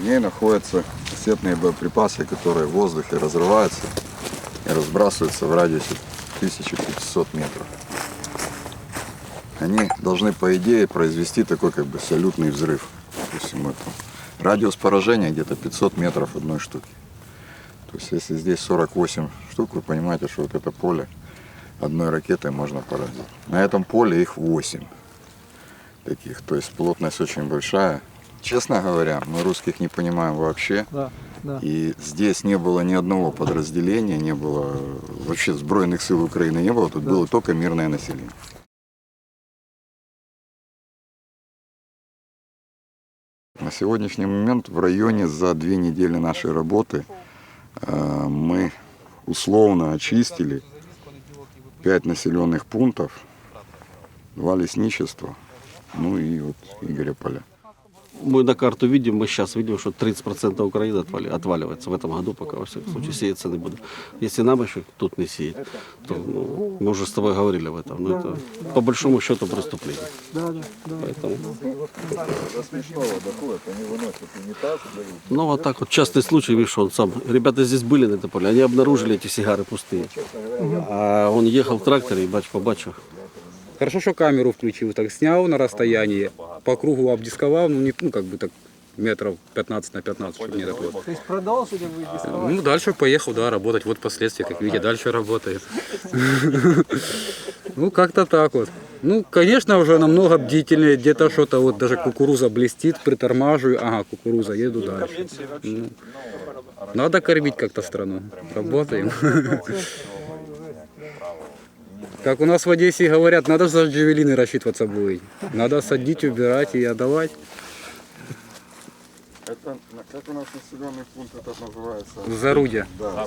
В ней находятся кассетные боеприпасы, которые в воздухе разрываются и разбрасываются в радиусе 1500 метров. Они должны, по идее, произвести такой как бы салютный взрыв по всему этому. Радиус поражения где-то 500 метров одной штуки. То есть если здесь 48 штук, вы понимаете, что вот это поле одной ракетой можно поразить. На этом поле их 8 таких. То есть плотность очень большая. Честно говоря, мы русских не понимаем вообще. Да, да. И здесь не было ни одного подразделения, не было вообще сбройных сил Украины не было, тут было только мирное население. На сегодняшний момент в районе за две недели нашей работы э, мы условно очистили пять населенных пунктов, два лесничества, ну и вот Игоря Поля. Мы на карту видим, мы сейчас видим, что 30% Украины отвали, отваливается в этом году, пока во всяком случае сеяться не будет. Если нам еще тут не сеять, то ну, мы уже с тобой говорили об этом. Но это по большому счету преступление. Да, да, да. Поэтому, До смешного доходит, они выносят унитаз, ну вот так вот частый случай, видишь, он сам. Ребята здесь были на этом поле, они обнаружили эти сигары пустые. А он ехал в тракторе и бач по бачу. Хорошо, что камеру включил, так снял на расстоянии, По кругу обдисковал, ну, не, ну как бы так метров 15 на 15, чтобы не так вот. То есть продолжили вы? Ну, дальше поехал, да, работать. Вот последствия, как видите, дальше работает. Ну, как-то так вот. Ну, конечно, уже намного бдительнее. Где-то что-то, вот даже кукуруза блестит, притормаживаю. Ага, кукуруза, еду дальше. Ну, надо кормить как-то страну. Работаем. Как у нас в Одессе говорят, надо за джавелины рассчитываться будет. Надо садить, убирать и отдавать. Это, как у нас населенный пункт этот называется? Зарудья. Да,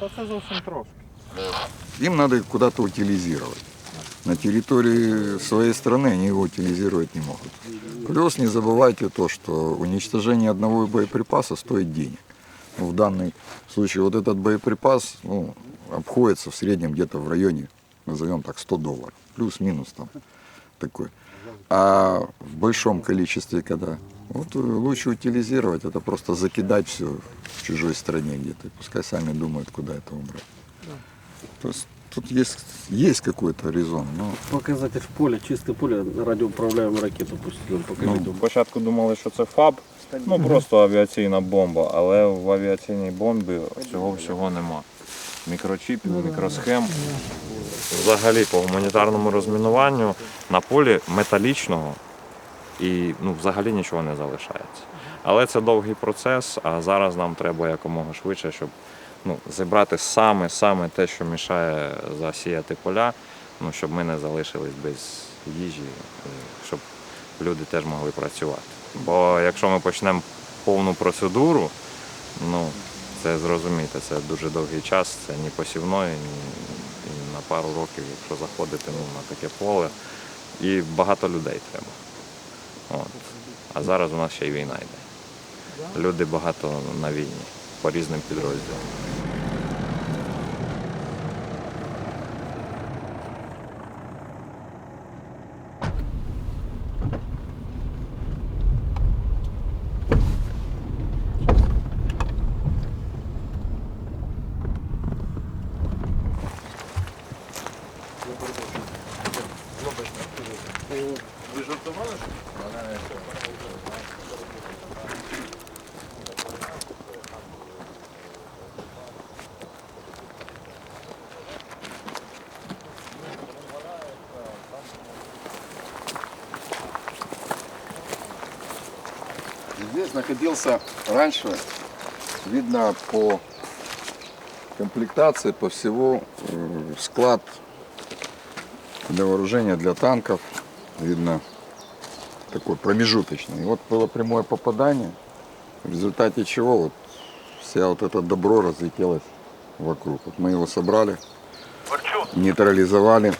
Та це зовсім трошки. Им надо куда-то утилизировать. На территории своей страны они его утилизировать не могут. Плюс не забывайте то, что уничтожение одного боеприпаса стоит денег. Ну, в данном случае вот этот боеприпас ну, обходится в среднем где-то в районе, назовем так, 100 долларов. Плюс-минус там такой. А в большом количестве, когда вот э, лучше утилизировать, это просто закидать все в чужой стране где-то. Пускай сами думают, куда это убрать. То есть тут есть, есть какой-то резон, но Показатель в поле, чисте поле, радіоуправляємо ракету пустили, покажи. Ну, спочатку думали, що це ФАБ, ну просто авіаційна бомба, але в авіаційній бомбі цього всього нема. Мікрочіпів, мікросхем. Взагалі по гуманітарному розмінуванню на полі металічного і ну, взагалі нічого не залишається. Але це довгий процес, а зараз нам треба якомога швидше, щоб ну, зібрати саме саме те, що мішає засіяти поля, ну, щоб ми не залишились без їжі, е, щоб люди теж могли працювати. Бо якщо ми почнемо повну процедуру, ну це зрозумієте, це дуже довгий час, це ні посівної, ні на пару років, якщо заходити ну, на таке поле. І багато людей треба. От. А зараз у нас ще й війна йде. Люди багато на війні по різним підрозділам. Здесь находился раньше, видно по комплектации, по всему, э, склад для вооружения для танков. Видно такой промежуточный. И вот было прямое попадание, в результате чего вот вся вот это добро разлетелось вокруг. Вот мы его собрали, нейтрализовали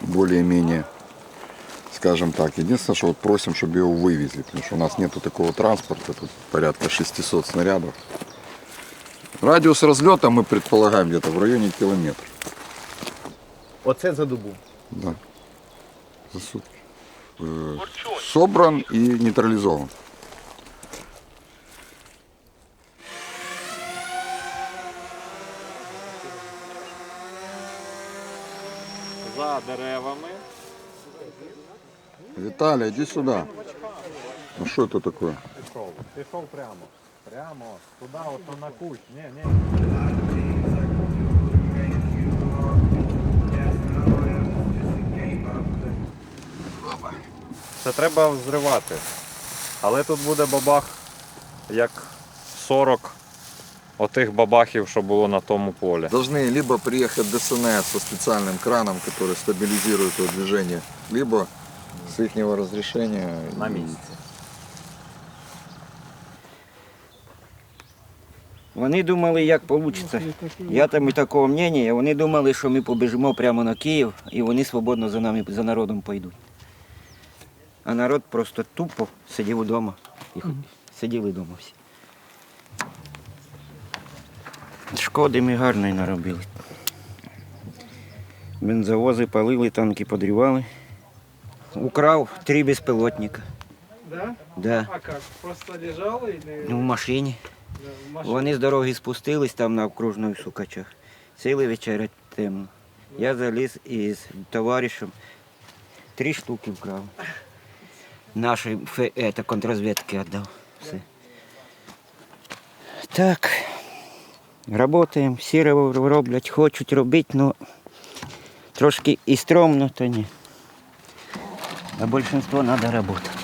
более-менее скажем так. Единственное, что вот просим, чтобы его вывезли, потому что у нас нету такого транспорта, тут порядка 600 снарядов. Радиус разлета мы предполагаем где-то в районе километра. Оце за добу. Да. За сутки. Э, Собран и нейтрализован. За деревами. Виталий, иди сюда. Ну что это такое? Пішов. Пішов прямо. Прямо. Туди, ото на кущ. Ні, ні. Це треба взривати. Але тут буде бабах як 40 отих бабахів, що було на тому полі. Должны либо приехать ДСНС со специальным краном, который стабилизирует его движение, либо с их разрешения На місці. Вони думали, як вийде. Я там і такого мнення. Вони думали, що ми побіжимо прямо на Київ і вони свободно за нами, за народом пойдуть. А народ просто тупо сидів вдома. І Сиділи вдома всі. Шкоди ми гарної наробили. Бензовози палили, танки подрівали. Украв три безпілотника. Да? Да. А як? Просто лежали і Ну, в машині. в машині? Вони з дороги спустились там на окружної сукачах. Сіли вечерять темно. Я заліз із товаришем. Три штуки вкрав. Нашій фе- это, контррозвідки віддав. Все. Так. Работаємо, всі роблять, хочуть робити, але трошки і стромно, то ні а большинство надо работать.